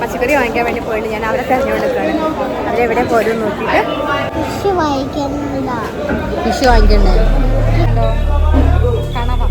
പച്ചക്കറി വാങ്ങിക്കാൻ വേണ്ടി പോയിട്ട് ഞാൻ അവരെ തിരഞ്ഞുകൊടുക്കുകയാണ് അവരെവിടെ പോലും നോക്കിയിട്ട്. ഫിഷ് വായിക്കുന്നില്ല ഫിഷ് വാങ്ങിക്കണ്ടേ? കണവ.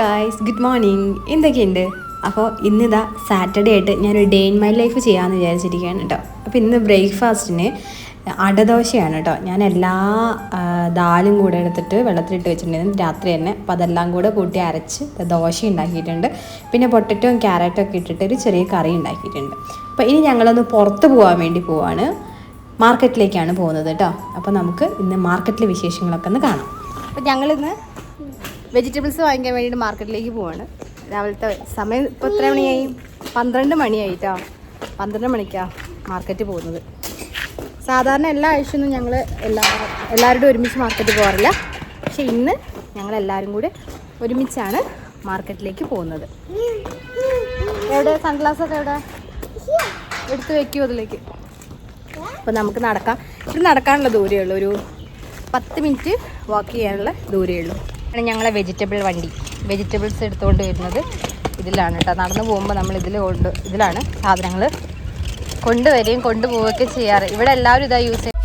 ഗായ്സ് ഗുഡ് മോർണിംഗ് എന്തൊക്കെയുണ്ട് അപ്പോൾ ഇന്നിതാ സാറ്റർഡേ ആയിട്ട് ഞാനൊരു ഡേ ഇൻ മൈ ലൈഫ് ചെയ്യാമെന്ന് വിചാരിച്ചിരിക്കുകയാണ് കേട്ടോ അപ്പോൾ ഇന്ന് ബ്രേക്ക്ഫാസ്റ്റിന് അടദോശയാണ് കേട്ടോ ഞാൻ എല്ലാ ദാലും കൂടെ എടുത്തിട്ട് വെള്ളത്തിലിട്ട് വെച്ചിട്ടുണ്ടായിരുന്നു. രാത്രി തന്നെ. അപ്പോൾ അതെല്ലാം കൂടെ കൂട്ടി അരച്ച് ദോശ ഉണ്ടാക്കിയിട്ടുണ്ട്. പിന്നെ പൊട്ടറ്റോയും ക്യാരറ്റും ഒക്കെ ഇട്ടിട്ട് ഒരു ചെറിയ കറി ഉണ്ടാക്കിയിട്ടുണ്ട്. അപ്പോൾ ഇനി ഞങ്ങളൊന്ന് പുറത്ത് പോകാൻ വേണ്ടി പോവാണ്. മാർക്കറ്റിലേക്കാണ് പോകുന്നത് കേട്ടോ അപ്പോൾ നമുക്ക് ഇന്ന് മാർക്കറ്റിലെ വിശേഷങ്ങളൊക്കെ ഒന്ന് കാണാം. അപ്പോൾ ഞങ്ങളിന്ന് വെജിറ്റബിൾസ് വാങ്ങിക്കാൻ വേണ്ടിയിട്ട് മാർക്കറ്റിലേക്ക് പോവാണ്. രാവിലത്തെ സമയം ഇപ്പോൾ എത്ര മണിയായി? പന്ത്രണ്ട് മണിയായിട്ടോ. പന്ത്രണ്ട് മണിക്കാണ് മാർക്കറ്റ് പോകുന്നത്. സാധാരണ എല്ലാ ആഴ്ചയൊന്നും ഞങ്ങൾ എല്ലാ എല്ലാവരുടെ ഒരുമിച്ച് മാർക്കറ്റ് പോകാറില്ല പക്ഷെ ഇന്ന് ഞങ്ങൾ എല്ലാവരും കൂടി ഒരുമിച്ചാണ് മാർക്കറ്റിലേക്ക് പോകുന്നത്. എവിടെ? സൺഗ്ലാസ് ഒക്കെ എവിടെ? എടുത്ത് വെക്കുമോ അതിലേക്ക്. അപ്പോൾ നമുക്ക് നടക്കാം. ഇത് നടക്കാനുള്ള ദൂരമേ ഉള്ളൂ. ഒരു പത്ത് മിനിറ്റ് വാക്ക് ചെയ്യാനുള്ള ദൂരമേ ഉള്ളൂ. ആണ് ഞങ്ങളെ വെജിറ്റബിൾ വണ്ടി. വെജിറ്റബിൾസ് എടുത്തുകൊണ്ട് വരുന്നത് ഇതിലാണ് കേട്ടോ നടന്നു പോകുമ്പോൾ നമ്മൾ ഇതിൽ കൊണ്ട് ഇതിലാണ് സാധനങ്ങൾ കൊണ്ടുവരികയും കൊണ്ടുപോവുകയൊക്കെ ചെയ്യാറ്. ഇവിടെ എല്ലാവരും ഇതാ യൂസ്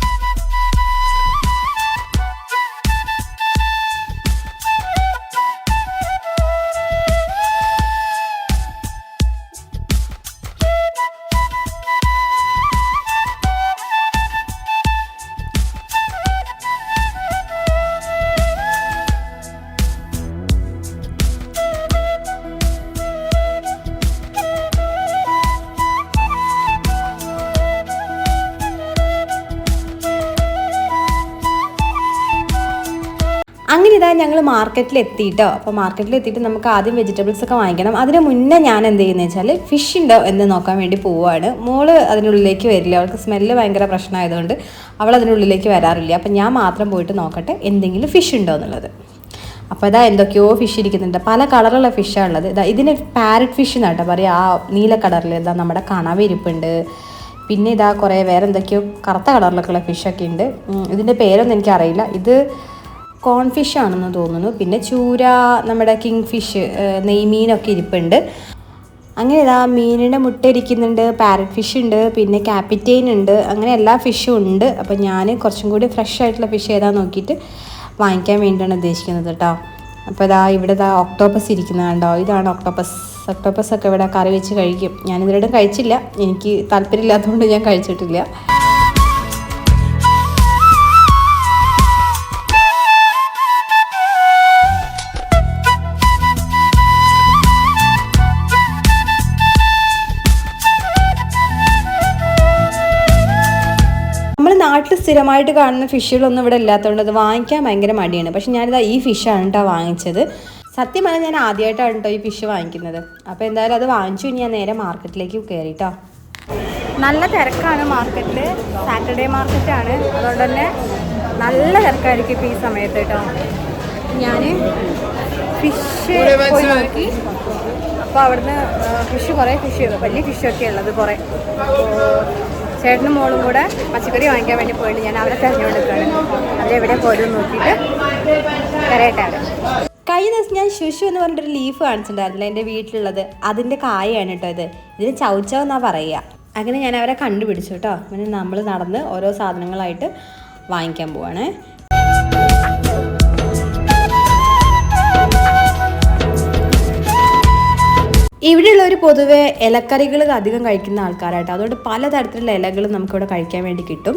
ഞങ്ങൾ മാർക്കറ്റിൽ എത്തിയിട്ടോ അപ്പോൾ മാർക്കറ്റിൽ എത്തിയിട്ട് നമുക്ക് ആദ്യം വെജിറ്റബിൾസ് ഒക്കെ വാങ്ങിക്കണം. അതിന് മുന്നേ ഞാൻ എന്ത് ചെയ്യുന്നത് വെച്ചാൽ ഫിഷ് ഉണ്ടോ എന്ന് നോക്കാൻ വേണ്ടി പോവുകയാണ് മോൾ അതിനുള്ളിലേക്ക് വരില്ല. അവൾക്ക് സ്മെല്ല് ഭയങ്കര പ്രശ്നമായതുകൊണ്ട് അവൾ അതിനുള്ളിലേക്ക് വരാറില്ല. അപ്പം ഞാൻ മാത്രം പോയിട്ട് നോക്കട്ടെ എന്തെങ്കിലും ഫിഷ് ഉണ്ടോ എന്നുള്ളത്. അപ്പോൾ ഇതാ എന്തൊക്കെയോ ഫിഷ് ഇരിക്കുന്നുണ്ട്. പല കളറുള്ള ഫിഷാണ് ഉള്ളത്. ഇതാ ഇതിന് പാരറ്റ് ഫിഷ് എന്നാട്ടോ പറയുക ആ നീല കളറിൽ ഇതാ നമ്മുടെ കണവ ഇരിപ്പുണ്ട് പിന്നെ ഇതാ കുറേ വേറെ എന്തൊക്കെയോ കറുത്ത കളറിലൊക്കെയുള്ള ഫിഷൊക്കെ ഉണ്ട്. ഇതിന്റെ പേരൊന്നും എനിക്കറിയില്ല. ഇത് കോൺ ഫിഷ് ആണെന്ന് തോന്നുന്നു. പിന്നെ ചൂര നമ്മുടെ കിങ് ഫിഷ് നെയ്മീനൊക്കെ ഇരിപ്പുണ്ട്. അങ്ങനെ ഇതാ മീനിന്റെ മുട്ട ഇരിക്കുന്നുണ്ട് പാരറ്റ് ഫിഷ് ഉണ്ട് പിന്നെ ക്യാപിറ്റൈൻ ഉണ്ട് അങ്ങനെ എല്ലാ ഫിഷും ഉണ്ട്. അപ്പോൾ ഞാൻ കുറച്ചും കൂടി ഫ്രഷ് ആയിട്ടുള്ള ഫിഷ് ഏതാ നോക്കിയിട്ട് വാങ്ങിക്കാൻ വേണ്ടിയാണ് ഉദ്ദേശിക്കുന്നത് കേട്ടോ അപ്പോൾ ഇതാ ഇവിടെ ഇതാ ഒക്ടോപ്പസ് ഇരിക്കുന്നത് കണ്ടോ? ഇതാണ് ഒക്ടോപ്പസ് ഒക്ടോപ്പസ് ഒക്കെ ഇവിടെ കറി വെച്ച് കഴിക്കും. ഞാനിതിവിടെ കഴിച്ചില്ല. എനിക്ക് താല്പര്യമില്ലാത്തതുകൊണ്ട് ഞാൻ കഴിച്ചിട്ടില്ല. സ്ഥിരമായിട്ട് കാണുന്ന ഫിഷുകളൊന്നും ഇവിടെ ഇല്ലാത്തതുകൊണ്ട് അത് വാങ്ങിക്കാൻ ഭയങ്കര മടിയാണ്. പക്ഷെ ഞാനിതാ ഈ ഫിഷാണ് കേട്ടോ വാങ്ങിച്ചത്. സത്യം പറഞ്ഞാൽ ഞാൻ ആദ്യമായിട്ടാണ് കേട്ടോ ഈ ഫിഷ് വാങ്ങിക്കുന്നത്. അപ്പോൾ എന്തായാലും അത് വാങ്ങിച്ചു ഞാൻ നേരെ മാർക്കറ്റിലേക്ക് കയറിട്ടോ നല്ല തിരക്കാണ് മാർക്കറ്റിൽ സാറ്റർഡേ മാർക്കറ്റാണ്. അതുകൊണ്ട് തന്നെ നല്ല തിരക്കായിരിക്കും ഇപ്പോൾ ഈ സമയത്ത് കേട്ടോ ഞാൻ ഫിഷ് പോയി നോക്കി. അപ്പോൾ അവിടുന്ന് ഫിഷ് കുറേ ഫിഷ് വലിയ ഫിഷൊക്കെ ഉള്ളത് കുറേ. ചേട്ടനും മോളും കൂടെ പച്ചക്കറി വാങ്ങിക്കാൻ വേണ്ടി പോയിട്ട് ഞാൻ അവരെ തിരഞ്ഞുകൊടുക്കുകയാണ് അവരെവിടെ പോലും നോക്കിയിട്ട് കരയട്ടാണ് കഴിഞ്ഞ ദിവസം ഞാൻ ശുശു എന്ന് പറഞ്ഞിട്ടൊരു ലീഫ് കാണിച്ചിട്ടുണ്ടായിരുന്നില്ല എന്റെ വീട്ടിലുള്ളത്. അതിന്റെ കായാണ് കേട്ടോ ഇത്. ഇതിന് ചൗച്ചവ് എന്നാ പറയുക. അങ്ങനെ ഞാൻ അവരെ കണ്ടുപിടിച്ചു കേട്ടോ. അങ്ങനെ നമ്മൾ നടന്ന് ഓരോ സാധനങ്ങളായിട്ട് വാങ്ങിക്കാൻ പോവാണേ. ഇവിടെയുള്ളവർ പൊതുവെ ഇലക്കറികൾ അധികം കഴിക്കുന്ന ആൾക്കാരായിട്ട് അതുകൊണ്ട് പലതരത്തിലുള്ള ഇലകൾ നമുക്കിവിടെ കഴിക്കാൻ വേണ്ടി കിട്ടും.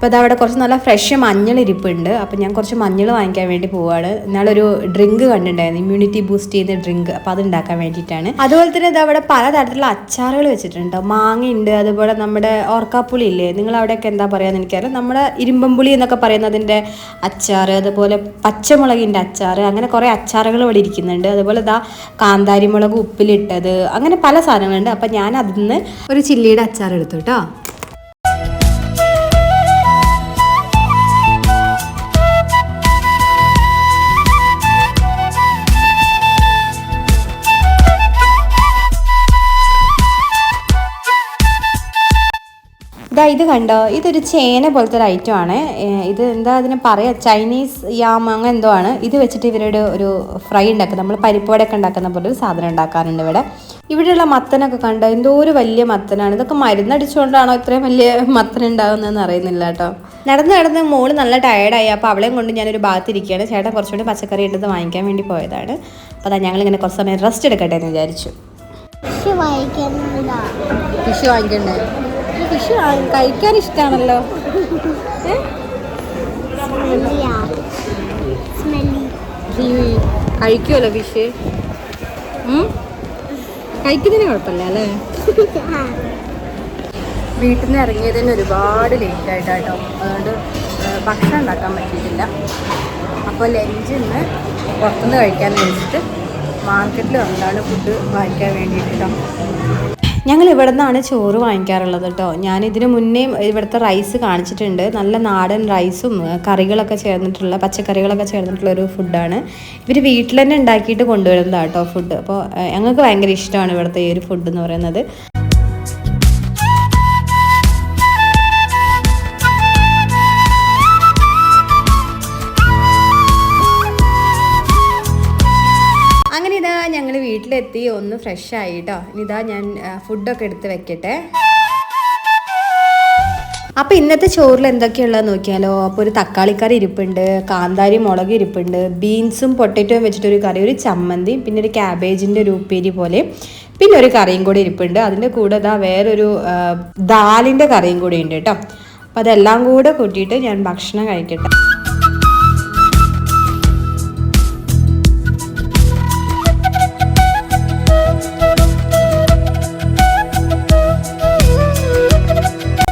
അപ്പോൾ അത് അവിടെ കുറച്ച് നല്ല ഫ്രഷ് മഞ്ഞൾ ഇരിപ്പുണ്ട് അപ്പോൾ ഞാൻ കുറച്ച് മഞ്ഞൾ വാങ്ങിക്കാൻ വേണ്ടി പോവാണ്. ഇന്നാളൊരു ഡ്രിങ്ക് കണ്ടിട്ടുണ്ടായിരുന്നു. ഇമ്മ്യൂണിറ്റി ബൂസ്റ്റ് ചെയ്യുന്ന ഡ്രിങ്ക് അപ്പോൾ അത് ഉണ്ടാക്കാൻ വേണ്ടിയിട്ടാണ്. അതുപോലെ തന്നെ ഇത് അവിടെ പലതരത്തിലുള്ള അച്ചാറുകൾ വെച്ചിട്ടുണ്ട്. മാങ്ങയുണ്ട് അതുപോലെ നമ്മുടെ ഓർക്കാപ്പുളി ഇല്ലേ? നിങ്ങൾ അവിടെയൊക്കെ എന്താ പറയുക എനിക്കറിയാം നമ്മുടെ ഇരുമ്പമ്പുളി എന്നൊക്കെ പറയുന്നതിന്റെ അച്ചാർ അതുപോലെ പച്ചമുളകിന്റെ അച്ചാർ അങ്ങനെ കുറേ അച്ചാറുകൾ ഇവിടെ ഇരിക്കുന്നുണ്ട്. അതുപോലെ ഇതാ കാന്താരിമുളക് ഉപ്പിലിട്ടത് അങ്ങനെ പല സാധനങ്ങളുണ്ട്. അപ്പോൾ ഞാൻ അതിൽ നിന്ന് ഒരു ചില്ലിയുടെ അച്ചാർ എടുത്തു കേട്ടോ. ഇതാ കണ്ടോ? ഇതൊരു ചേന പോലത്തെ ഒരു ഐറ്റം ആണ്. ഇത് എന്താ അതിന് പറയാ? ചൈനീസ് യാം അങ്ങനെ എന്തോ ആണ്. ഇത് വെച്ചിട്ട് ഇവരുടെ ഒരു ഫ്രൈ ഉണ്ടാക്കുന്നത് നമ്മൾ പരിപ്പോടൊക്കെ ഉണ്ടാക്കുന്ന പോലെ ഒരു സാധനം ഉണ്ടാക്കാറുണ്ട് ഇവിടെ. ഇവിടെയുള്ള മത്തനൊക്കെ കണ്ടോ? എന്തോ ഒരു വലിയ മത്തനാണ്. ഇതൊക്കെ മരുന്നടിച്ചുകൊണ്ടാണോ ഇത്രയും വലിയ മത്തൻ ഉണ്ടാകുന്നതെന്ന് അറിയുന്നില്ല കേട്ടോ. നടന്ന് നടന്ന് മോൾ നല്ല ടയർഡായി അപ്പോൾ അവളെയും കൊണ്ട് ഞാനൊരു ഭാഗത്തിരിക്കുകയാണ് ചേട്ടൻ കുറച്ചുകൂടി പച്ചക്കറി ഇട്ടത് വാങ്ങിക്കാൻ വേണ്ടി പോയതാണ്. അപ്പോൾ അതാ ഞങ്ങളിങ്ങനെ കുറച്ച് സമയം റെസ്റ്റ് എടുക്കട്ടെ എന്ന് വിചാരിച്ചു. ഫിഷ് വാങ്ങിക്കണ്ടേ? ഫിഷ് കഴിക്കാൻ ഇഷ്ടമാണല്ലോ കഴിക്കുമല്ലോ ഫിഷ് കഴിക്കുന്നതിന് കുഴപ്പമില്ല അല്ലേ? വീട്ടിൽ നിന്ന് ഇറങ്ങിയതിന് ഒരുപാട് ലേറ്റ് ആയിട്ടാട്ടോ. അതുകൊണ്ട് ഭക്ഷണം ഉണ്ടാക്കാൻ പറ്റിയിട്ടില്ല. അപ്പോൾ ലഞ്ച് ഇന്ന് പുറത്തുനിന്ന് കഴിക്കാൻ വെച്ചിട്ട് മാർക്കറ്റിൽ വന്നാണ് ഫുഡ് വാങ്ങിക്കാൻ വേണ്ടിയിട്ടോ ഞങ്ങൾ ഇവിടെ നിന്നാണ് ചോറ് വാങ്ങിക്കാറുള്ളത് കേട്ടോ. ഞാൻ ഇതിന് മുന്നേ ഇവിടുത്തെ റൈസ് കാണിച്ചിട്ടുണ്ട്. നല്ല നാടൻ റൈസും കറികളൊക്കെ ചേർന്നിട്ടുള്ള പച്ചക്കറികളൊക്കെ ചേർന്നിട്ടുള്ള ഒരു ഫുഡാണ് ഇവർ വീട്ടിൽ തന്നെ ഉണ്ടാക്കിയിട്ട് കൊണ്ടുവരുന്നതാണ് കേട്ടോ ഫുഡ് അപ്പോൾ ഞങ്ങൾക്ക് ഭയങ്കര ഇഷ്ടമാണ് ഇവിടുത്തെ ഈ ഒരു ഫുഡ് എന്ന് പറയുന്നത്. വീട്ടിലെത്തി ഒന്ന് ഫ്രഷ് ആയി കേട്ടോ ഇനിതാ ഞാൻ ഫുഡൊക്കെ എടുത്ത് വെക്കട്ടെ. അപ്പോൾ ഇന്നത്തെ ചോറിൽ എന്തൊക്കെയുള്ളത് നോക്കിയാലോ? അപ്പോൾ ഒരു തക്കാളിക്കറി ഇരിപ്പുണ്ട് കാന്താരി മുളക് ഇരിപ്പുണ്ട് ബീൻസും പൊട്ടറ്റോയും വെച്ചിട്ടൊരു കറി ഒരു ചമ്മന്തി പിന്നെ ഒരു ക്യാബേജിന്റെ ഒരു ഉപ്പേരി പോലെ പിന്നെ ഒരു കറിയും കൂടി ഇരിപ്പുണ്ട്. അതിന്റെ കൂടെ ഇതാ വേറൊരു ദാലിന്റെ കറിയും കൂടി ഉണ്ട് കേട്ടോ അപ്പോൾ അതെല്ലാം കൂടെ കൂട്ടിയിട്ട് ഞാൻ ഭക്ഷണം കഴിക്കട്ടെ.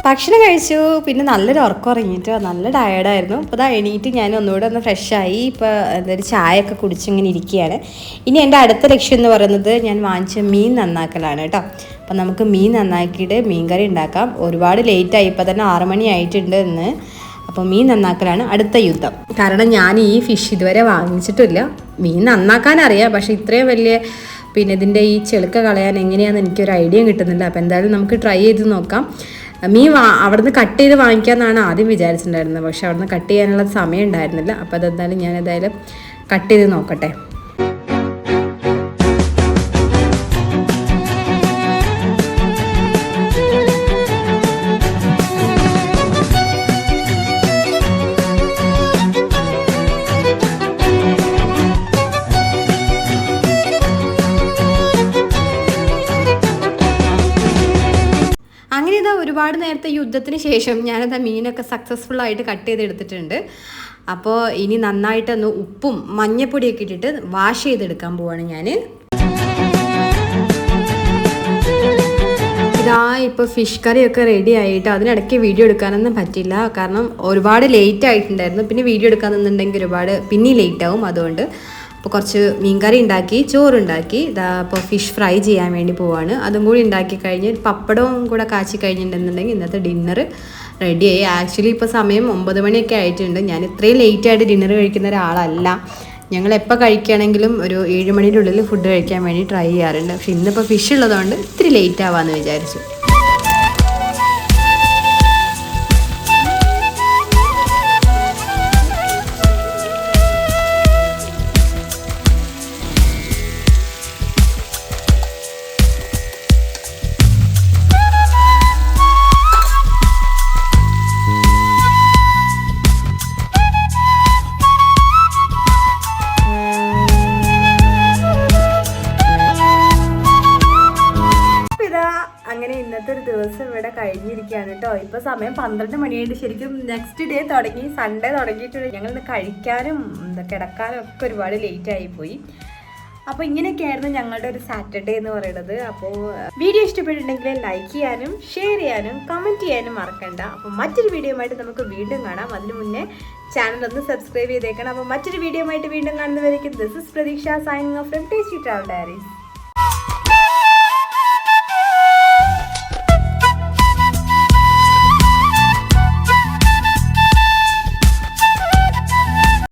ഭക്ഷണം കഴിച്ചു. പിന്നെ നല്ലൊരു ഉറക്കം നല്ല ടയർഡായിരുന്നു അപ്പോൾ അതാ എണീറ്റ് ഞാൻ ഒന്നുകൂടെ ഒന്ന് ഫ്രഷായി ഇപ്പോൾ എന്തൊരു ചായയൊക്കെ കുടിച്ചിങ്ങനെ ഇരിക്കുകയാണ്. ഇനി എന്റെ അടുത്ത ലക്ഷ്യം എന്ന് പറയുന്നത് ഞാൻ വാങ്ങിച്ച മീൻ നന്നാക്കലാണ് കേട്ടോ. അപ്പം നമുക്ക് മീൻ നന്നാക്കിയിട്ട് മീൻകറി ഉണ്ടാക്കാം. ഒരുപാട് ലേറ്റായി ഇപ്പോൾ തന്നെ ആറ് മണി ആയിട്ടുണ്ട് എന്ന് അപ്പോൾ മീൻ നന്നാക്കലാണ് അടുത്ത യുദ്ധം. കാരണം ഞാൻ ഈ ഫിഷ് ഇതുവരെ വാങ്ങിച്ചിട്ടില്ല. മീൻ നന്നാക്കാൻ അറിയാം. പക്ഷേ ഇത്രയും വലിയ പിന്നെ ഇതിന്റെ ഈ ചെളുക്ക കളയാൻ എങ്ങനെയാണെന്ന് എനിക്കൊരു ഐഡിയ കിട്ടുന്നില്ല. അപ്പോൾ എന്തായാലും നമുക്ക് ട്രൈ ചെയ്ത് നോക്കാം. മീൻ വാ അവിടുന്ന് കട്ട് ചെയ്ത് വാങ്ങിക്കാമെന്നാണ് ആദ്യം വിചാരിച്ചിട്ടുണ്ടായിരുന്നത്. പക്ഷെ അവിടുന്ന് കട്ട് ചെയ്യാനുള്ള സമയം ഉണ്ടായിരുന്നില്ല. അപ്പോൾ അതെന്തായാലും ഞാൻ കട്ട് ചെയ്ത് നോക്കട്ടെ. ഒരുപാട് നേരത്തെ യുദ്ധത്തിന് ശേഷം ഞാനത് മീനൊക്കെ സക്സസ്ഫുൾ ആയിട്ട് കട്ട് ചെയ്തെടുത്തിട്ടുണ്ട്. അപ്പോൾ ഇനി നന്നായിട്ടൊന്ന് ഉപ്പും മഞ്ഞപ്പൊടിയൊക്കെ ഇട്ടിട്ട് വാഷ് ചെയ്തെടുക്കാൻ പോവാണ് ഞാൻ ഇതാ ഇപ്പോൾ ഫിഷ് കറിയൊക്കെ റെഡി ആയിട്ട് അതിനിടയ്ക്ക് വീഡിയോ എടുക്കാനൊന്നും പറ്റില്ല കാരണം ഒരുപാട് ലേറ്റ് ആയിട്ടുണ്ടായിരുന്നു. പിന്നെ വീഡിയോ എടുക്കാന്നുണ്ടെങ്കിൽ ഒരുപാട് പിന്നെ ലേറ്റ് ആവും അതുകൊണ്ട്. അപ്പോൾ കുറച്ച് മീൻകറി ഉണ്ടാക്കി ചോറുണ്ടാക്കി ഇതാ അപ്പോൾ ഫിഷ് ഫ്രൈ ചെയ്യാൻ വേണ്ടി പോവാണ്. അതും കൂടി ഉണ്ടാക്കി കഴിഞ്ഞ് പപ്പടവും കൂടെ കാച്ചി കഴിഞ്ഞിട്ടുണ്ടെന്നുണ്ടെങ്കിൽ ഇന്നത്തെ ഡിന്നർ റെഡിയായി ആക്ച്വലി ഇപ്പോൾ സമയം ഒമ്പത് മണിയൊക്കെ ആയിട്ടുണ്ട്. ഞാൻ ഇത്രയും ലേറ്റായിട്ട് ഡിന്നർ കഴിക്കുന്ന ഒരാളല്ല. ഞങ്ങൾ എപ്പോൾ കഴിക്കുകയാണെങ്കിലും ഒരു ഏഴ് മണിയുടെ ഉള്ളിൽ ഫുഡ് കഴിക്കാൻ വേണ്ടി ട്രൈ ചെയ്യാറുണ്ട്. പക്ഷെ ഇന്നിപ്പോൾ ഫിഷ് ഉള്ളതുകൊണ്ട് ഇത്തിരി ലേറ്റ് ആവാമെന്ന് വിചാരിച്ചു. അപ്പൊ ഇവിടെ കഴിഞ്ഞിരിക്കുകയാണ് കേട്ടോ. ഇപ്പോൾ സമയം പന്ത്രണ്ട് മണിയായിട്ട് ശരിക്കും നെക്സ്റ്റ് ഡേ തുടങ്ങി സൺഡേ തുടങ്ങിയിട്ടുണ്ട്. ഞങ്ങൾ കഴിക്കാനും കിടക്കാനും ഒക്കെ ഒരുപാട് ലേറ്റ് ആയി പോയി. അപ്പോൾ ഇങ്ങനെയൊക്കെയായിരുന്നു ഞങ്ങളുടെ ഒരു സാറ്റർഡേ എന്ന് പറയുന്നത്. അപ്പോൾ വീഡിയോ ഇഷ്ടപ്പെട്ടിട്ടുണ്ടെങ്കിൽ ലൈക്ക് ചെയ്യാനും ഷെയർ ചെയ്യാനും കമന്റ് ചെയ്യാനും മറക്കണ്ട. അപ്പോൾ മറ്റൊരു വീഡിയോ ആയിട്ട് നമുക്ക് വീണ്ടും കാണാം. അതിനു മുന്നേ ചാനൽ ഒന്ന് സബ്സ്ക്രൈബ് ചെയ്തേക്കണം. അപ്പോൾ മറ്റൊരു വീഡിയോ ആയിട്ട് വീണ്ടും കാണുന്നവരേക്കും this is Pratheeksha signing off from tasty travel diaries